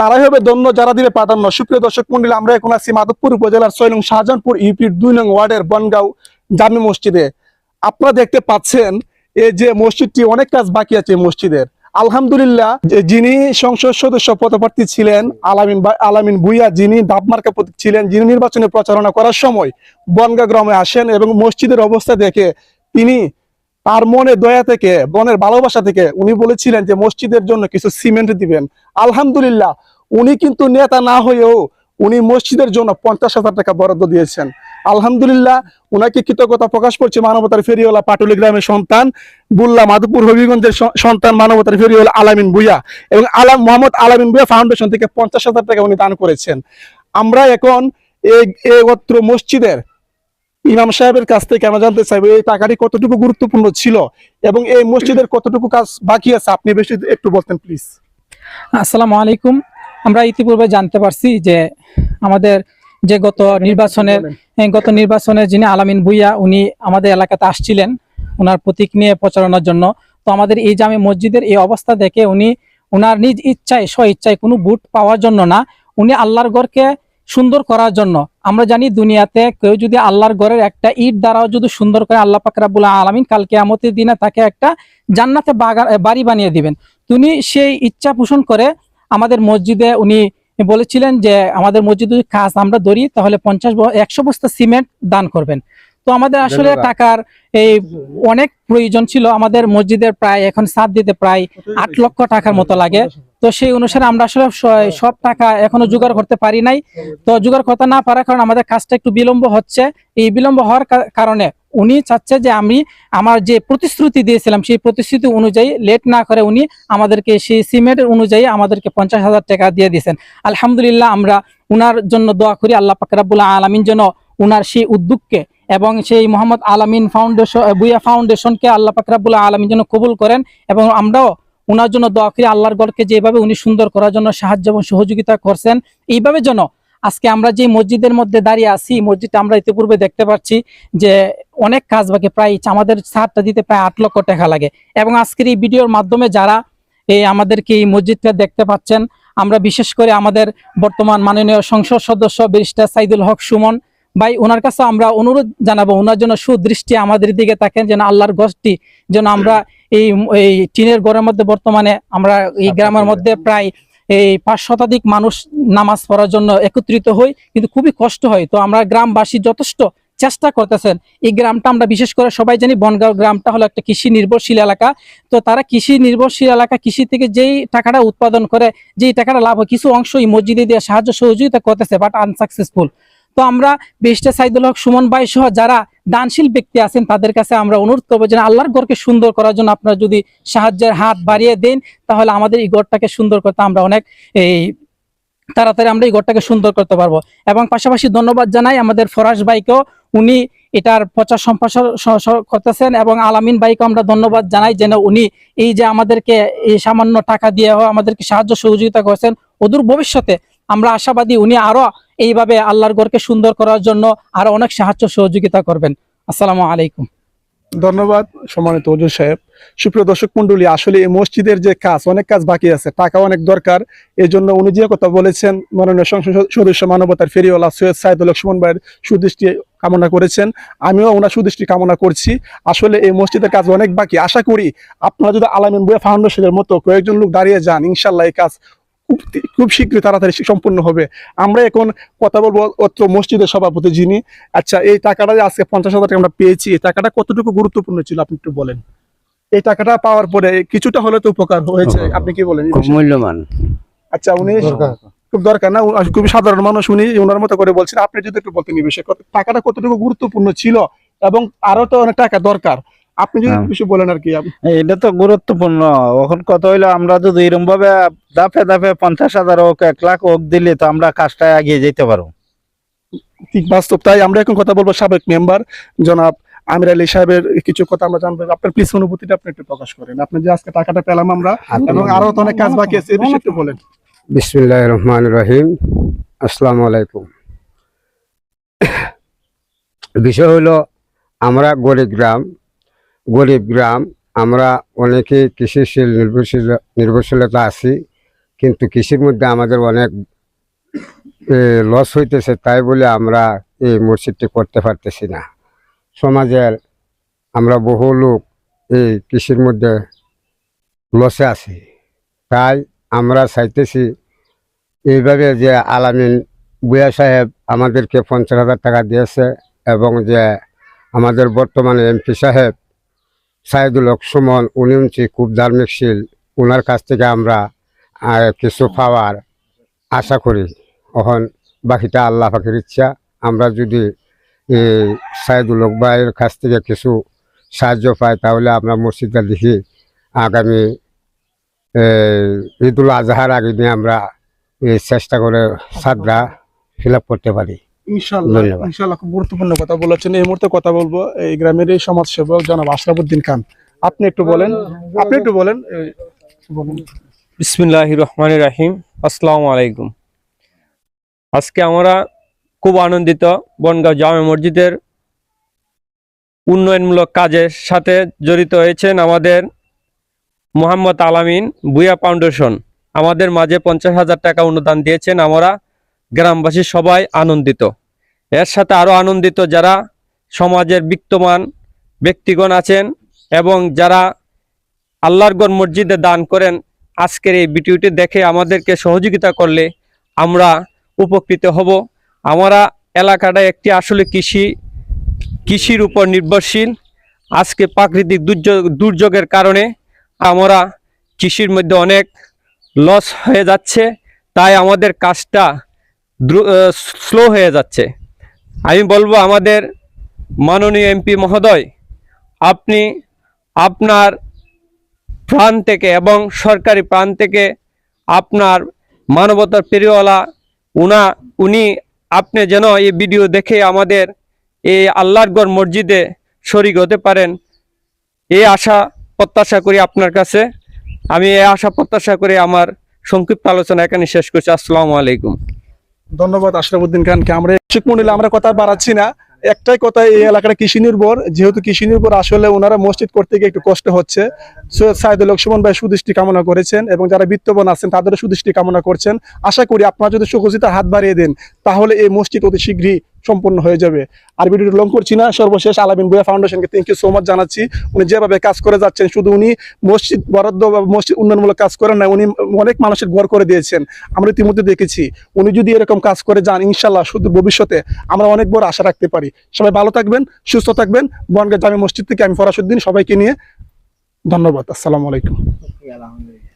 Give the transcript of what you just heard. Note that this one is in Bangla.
তারাই হবে ধন্য যারা দিবে প্রাধান্য। সুপ্রিয় দর্শক মন্ডলী, আমরা এখন আছি মাধবপুর উপজেলার ছয় নং শাহজাহানপুর ইউপির দুই নং ওয়ার্ডের বনগাঁও জামি মসজিদে। আপনারা দেখতে পাচ্ছেন, এই যে মসজিদটি অনেক কাজ বাকি আছে মসজিদের। আলহামদুলিল্লাহ যিনি সংসদ সদস্য পদপ্রার্থী ছিলেন, আলামিন আলামিন ভুইয়া, যিনি দাবমার্কা প্রতীক ছিলেন, যিনি নির্বাচনে প্রচারণা করার সময় বনগা গ্রামে আসেন এবং মসজিদের অবস্থা দেখে তিনি তার মনে দয়া থেকে, মনের ভালোবাসা থেকে উনি বলেছিলেন যে, মসজিদের জন্য কিছু সিমেন্ট দিবেন। আলহামদুলিল্লাহ, উনি কিন্তু নেতা না হয়েও উনি মসজিদের জন্য পঞ্চাশ হাজার টাকা বরাদ্দ দিয়েছেন। আলহামদুলিল্লাহ, উনাকে কৃতজ্ঞতা প্রকাশ করছে মানবতার ফেরিওয়ালা পাটুলি গ্রামের সন্তান, বুল্লা মাধুপুর হবিগঞ্জের সন্তান মানবতার ফেরিওয়ালা আলামিন ভুইয়া এবং আলাম মোহাম্মদ আলামিন ভুইয়া ফাউন্ডেশন থেকে পঞ্চাশ হাজার টাকা উনি দান করেছেন। আমরা এখন এই অত্র মসজিদের ইমাম সাহেবের কাছ থেকে আমরা জানতে চাইব এই টাকাটি কতটুকু গুরুত্বপূর্ণ ছিল এবং এই মসজিদের কতটুকু কাজ বাকি আছে? আপনি বেশি একটু বলতেন প্লিজ আসসালামু আলাইকুম। আমরা ইতিপূর্বে জানতে পারছি যে আমাদের যে গত নির্বাচনের গত নির্বাচনে যিনি আলামিন ভুইয়া উনি আমাদের এলাকাতে আসছিলেন। ওনার প্রতীক নিয়ে প্রচারণার জন্য। তো আমাদের এই জামে মসজিদের এই অবস্থা দেখে উনি ওনার নিজ ইচ্ছায় স্ব ইচ্ছায় কোনো বুট পাওয়ার জন্য না উনি আল্লাহর ঘরকে সুন্দর করার জন্য। আমরা জানি দুনিয়াতে কেউ যদি আল্লাহর ঘরের একটা ইট দ্বারাও যদি সুন্দর করে আল্লাহ পাকরা বলে আলামিন কালকে আমতের দিনে তাকে একটা জান্নাতে বাড়ি বানিয়ে দিবেন। তিনি সেই ইচ্ছা পোষণ করে আমাদের মসজিদে উনি বলেছিলেন যে, আমাদের মসজিদে কাজ আমরা ধরি, তাহলে পঞ্চাশ একশো বস্তা সিমেন্ট দান করবেন। তো আমাদের আসলে টাকার এই অনেক প্রয়োজন ছিল। আমাদের মসজিদের প্রায় এখন সাত দিতে প্রায় আট লক্ষ টাকার মতো লাগে। তো সেই অনুসারে আমরা আসলে সব টাকা এখনও জোগাড় করতে পারি নাই। তো জোগাড় করতে না পারার কারণে আমাদের কাজটা একটু বিলম্ব হচ্ছে। এই বিলম্ব হওয়ার কারণে উনি চাচ্ছে যে আমি আমার যে প্রতিশ্রুতি দিয়েছিলাম সেই প্রতিশ্রুতি অনুযায়ী লেট না করে উনি আমাদেরকে সেই সিমেন্টের অনুযায়ী আমাদেরকে পঞ্চাশ হাজার টাকা দিয়ে দিয়েছেন। আলহামদুলিল্লাহ আমরা উনার জন্য দোয়া করি। আল্লাহ পাকরাবুল্লাহ আলমিন যেন উনার সেই উদ্যোগকে এবং সেই মোহাম্মদ আলামিন ফাউন্ডেশন বুয়া ফাউন্ডেশনকে আল্লাহ পাকরাবুল্লাহ আলমিন যেন কবুল করেন এবং আমরাও উনার জন্য দোয়া করি আল্লাহর গড়কে যেভাবে উনি সুন্দর করার জন্য সাহায্য এবং সহযোগিতা করছেন, এইভাবে যেন আজকে আমরা যে মসজিদের মধ্যে দাঁড়িয়ে আছি মসজিদটা আমরা ইতিপূর্বে দেখতে পাচ্ছি যে অনেক কাজ বাকি, প্রায় আমাদের সারটা দিতে প্রায় আট লক্ষ টাকা লাগে এবং আজকের এই ভিডিওর মাধ্যমে যারা এই আমাদেরকে এই মসজিদটা দেখতে পাচ্ছেন, আমরা বিশেষ করে আমাদের বর্তমান মাননীয় সংসদ সদস্য ব্যারিস্টার সাইদুল হক সুমন ভাই ওনার কাছে আমরা অনুরোধ জানাব ওনার জন্য সুদৃষ্টি আমাদের দিকে থাকেন যেন আল্লাহর গছটি যেন আমরা এই এই টিনের ঘরের মধ্যে বর্তমানে আমরা এই গ্রামের মধ্যে প্রায় এই পাঁচ শতাধিক মানুষ নামাজ পড়ার জন্য একত্রিত হই কিন্তু খুবই কষ্ট হয়। তো আমরা গ্রামবাসী যথেষ্ট চেষ্টা করতেছেন। এই গ্রামটা আমরা বিশেষ করে সবাই জানি বনগাঁও গ্রামটা হলো একটা কৃষি নির্ভরশীল এলাকা। তো তারা কৃষি নির্ভরশীল এলাকা কৃষি থেকে যেই টাকাটা উৎপাদন করে যেই টাকাটা লাভ হয় কিছু অংশ এই মসজিদে দিয়ে সাহায্য সহযোগিতা করতেছে বাট আনসাকসেসফুল তো আমরা বেশটা সাইদুল হক, সুমন ভাই সহ যারা দানশীল ব্যক্তি আছেন, তাদের কাছে আমরা অনুরোধ করব যে আল্লাহর ঘরকে সুন্দর করার জন্য আপনারা যদি সাহায্যের হাত বাড়িয়ে দেন, তাহলে আমাদের এই ঘরটাকে সুন্দর করতে আমরা অনেক, এই, তাড়াতাড়ি আমরা এই ঘরটাকে সুন্দর করতে পারব। এবং পাশাপাশি ধন্যবাদ জানাই আমাদের ফরাস ভাইকেও, উনি এটার প্রচার সম্প্রসার করতেছেন এবং আলামিন ভাইকে আমরা ধন্যবাদ জানাই যেন উনি এই যে আমাদেরকে এই সামান্য টাকা দিয়ে আমাদেরকে সাহায্য সহযোগিতা করছেন, অদূর ভবিষ্যতে আমরা আশাবাদী উনি আরও এইভাবে আল্লাহর ঘরকে সুন্দর করার জন্য আরও অনেক সাহায্য সহযোগিতা করবেন। আসসালামু আলাইকুম। ধন্যবাদ সম্মানিত অজয় সাহেব। সুপ্রিয় দর্শক মন্ডলী আসলে এই মসজিদের যে কাজ, অনেক কাজ বাকি আছে, টাকা অনেক দরকার। এই জন্য উনি যে কথা বলেছেন, মাননীয় সংসদ সদস্য মানবতার ফেরিওয়ালা সৈয়দ সাইদুল সুমন ভাইয়ের সুদৃষ্টি কামনা করেছেন। আমিও ওনার সুদৃষ্টি কামনা করছি। আসলে এই মসজিদের কাজ অনেক বাকি। আশা করি আপনারা যদি আলামিন বইয়া ফাউন্ডেশনের মতো কয়েকজন লোক দাঁড়িয়ে যান, ইনশাল্লাহ এই কাজ খুব খুব শীঘ্রই তাড়াতাড়ি সম্পূর্ণ হবে। আমরা এখন কথা বলব অত্র মসজিদের সভাপতি যিনি। আচ্ছা এই টাকাটা যে আজকে পঞ্চাশ হাজার টাকা আমরা পেয়েছি এই টাকাটা কতটুকু গুরুত্বপূর্ণ ছিল আপনি একটু বলেন? এই টাকাটা পাওয়ার পরে কিছুটা হলে তো উপকার হয়েছে। আপনি কি বলেন? মূল্যবান। আচ্ছা উনি খুব দরকার। না খুবই সাধারণ মানুষ উনি ওনার মতো করে বলছেন। আপনি যদি একটু বলতেন এই বিষয়ে টাকাটা কতটুকু গুরুত্বপূর্ণ ছিল এবং আরও তো অনেক টাকা দরকার। আপনি যদি হ্যাঁ। কিছু বলেন আর কি এটা তো গুরুত্বপূর্ণ। এখন কত হইল আমরা যদি এরকম ভাবে দাফে দাফে পঞ্চাশ হাজার হোক এক লাখ হোক দিলে তো আমরা কাজটা এগিয়ে যেতে পারব। ঠিক বাস্তব তাই। আমরা এখন কথা বলব সাবেক মেম্বার জনাব আমির আলী সাহেবের কিছু কথা আমরা জানব। আপনার প্লিজ অনুভূতিটা আপনি একটু প্রকাশ করেন। আপনি যে আজকে টাকাটা পেলাম আমরা এবং আরও তো অনেক কাজ বাকি আছে এই বিষয়ে একটু বলেন। বিসমিল্লাহ রহমান রহিম। আসসালামু আলাইকুম। বিষয় হলো আমরা গরিব গ্রাম গরিব গ্রাম, আমরা অনেকে কৃষিশীল, নির্ভরশীল, নির্ভরশীলতা আছি, কিন্তু কৃষির মধ্যে আমাদের অনেক লস হইতেছে, তাই বলে আমরা এই মসজিদটি করতে পারতেছি না। সমাজের আমরা বহু লোক এই কৃষির মধ্যে লসে আছি। তাই আমরা চাইতেছি, এইভাবে যে আলামিন বুয়া সাহেব আমাদেরকে পঞ্চাশ হাজার টাকা দিয়েছে এবং যে আমাদের বর্তমানে এমপি সাহেব সাইদুল সুমন, উনি হচ্ছে খুব ধার্মিকশীল ওনার কাছ থেকে আমরা কিছু পাওয়ার আশা করি। এখন বাকিটা আল্লাহ পাখির ইচ্ছা। আমরা যদি সাইদুল ভাইয়ের কাছ থেকে কিছু সাহায্য পাই, তাহলে আমরা মসজিদটা দেখি। আগামী ঈদুল আজহার আগে নিয়ে আমরা চেষ্টা করে সাদরা ফিল করতে পারি। ইনশাল্লাহ ইনশাল্লাহ খুব গুরুত্বপূর্ণ কথা বলেছেন। এই মুহূর্তে কথা বলব এই গ্রামের এই সমাজসেবক জনাব আশরাফুদ্দিন খান। আপনি একটু বলেন আপনি একটু বলেন বিসমিল্লাহ রহমান রাহিম আসসালামু আলাইকুম। আজকে আমরা খুব আনন্দিত বনগাঁও জামে মসজিদের উন্নয়নমূলক কাজের সাথে জড়িত হয়েছেন আমাদের মোহাম্মদ আলামিন বুয়া ফাউন্ডেশন। আমাদের মাঝে পঞ্চাশ হাজার টাকা অনুদান দিয়েছেন। আমরা গ্রামবাসী সবাই আনন্দিত। এর সাথে আরও আনন্দিত যারা সমাজের বিত্তমান ব্যক্তিগণ আছেন এবং যারা আল্লাহর গড় মসজিদে দান করেন, আজকের এই ভিডিওটি দেখে আমাদেরকে সহযোগিতা করলে আমরা উপকৃত হব। আমরা এলাকাটা একটি আসলে কৃষি, কৃষির উপর নির্ভরশীল, আজকে প্রাকৃতিক দুর্যোগ, দুর্যোগের কারণে আমরা কৃষির মধ্যে অনেক লস হয়ে যাচ্ছে, তাই আমাদের কাজটা স্লো হয়ে যাচ্ছে। আমি বলব আমাদের মাননীয় এমপি মহোদয়, আপনি আপনার প্রাণ থেকে এবং সরকারি প্রাণ থেকে আপনার মানবতার প্রিয়ওয়ালা, উনা, উনি, আপনি যেন এই ভিডিও দেখে আমাদের এই আল্লাহর গড় মসজিদে শরিক হতে পারেন এই আশা প্রত্যাশা করি আপনার কাছে। আমি এই আশা প্রত্যাশা করে আমার সংক্ষিপ্ত আলোচনা এখানে শেষ করছি। আসসালামু আলাইকুম। ধন্যবাদ আশরাফুদ্দিন খানকে আমরা শিখমন্ডলে আমরা কথা বাড়াচ্ছি না। একটাই কথা, এই এলাকাটা কৃষি নির্ভর। যেহেতু কৃষি নির্ভর, আসলে ওনারা মসজিদ করতে গিয়ে একটু কষ্ট হচ্ছে। সৈয়দ সাইদুল লক্ষ্মণ ভাই সুদৃষ্টি কামনা করেছেন এবং যারা বিত্তবান আছেন, তাদেরও সুদৃষ্টি কামনা করছেন। আশা করি আপনারা যদি সুখজিতার হাত বাড়িয়ে দেন, তাহলে এই মসজিদ অতি শীঘ্রই সম্পন্ন হয়ে যাবে। আর ভিডিওটি লং করছি না, সর্বশেষ আলামিন বুয়া ফাউন্ডেশনকে থ্যাংক ইউ সো মাচ জানাচ্ছি। উনি যেভাবে কাজ করে যাচ্ছেন, শুধু উনি মসজিদ বরাদ্দ বা মসজিদ উন্নয়নমূলক কাজ করেন না, উনি অনেক মানুষের ঘর করে দিয়েছেন। আমরা ইতিমধ্যে দেখেছি, উনি যদি এরকম কাজ করে যান ইনশাল্লাহ শুধু ভবিষ্যতে আমরা অনেক বড় আশা রাখতে পারি। সবাই ভালো থাকবেন, সুস্থ থাকবেন। বনগাঁ জামি মসজিদ থেকে আমি ফরাসুদ্দিন সবাইকে নিয়ে ধন্যবাদ, আসসালামু আলাইকুম।